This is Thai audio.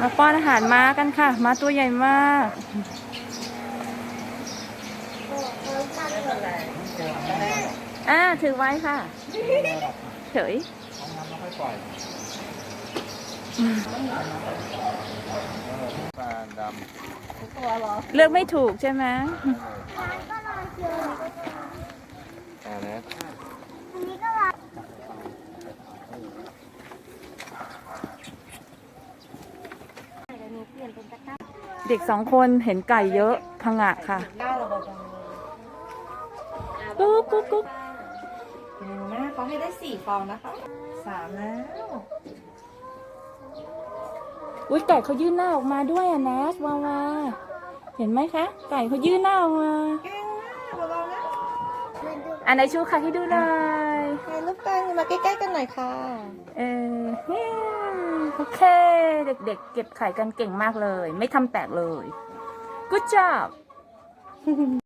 มาป้อนอาหารม้ากันค่ะ ม้าตัวใหญ่มากอ่าถือไว้ค่ะเฉยปลาดเลือกไม่ถูกใช่ไหมำอ่านะ เด็กสองคนเห็นไก่เยอะพังะค่ะกุ๊กกุ๊กกุ๊กเร็วนะเขาให้ได้สี่ฟองนะคะสามแล้วอุ้ยไก่เขายื่นหน้าออกมาด้วยอะแนสวาวาเห็นไหมคะ ไก่เขายื่นหน้าออกมาเก่งมากเบาๆนะอันไหนชูค่ะให้ดูหน่อย ถ่ายรูปกันมาใกล้ๆกันหน่อยค่ะ เออฮิ้วโอ เค เด็กๆเก็บไข่กันเก่งมากเลย ไม่ทำแตกเลย good job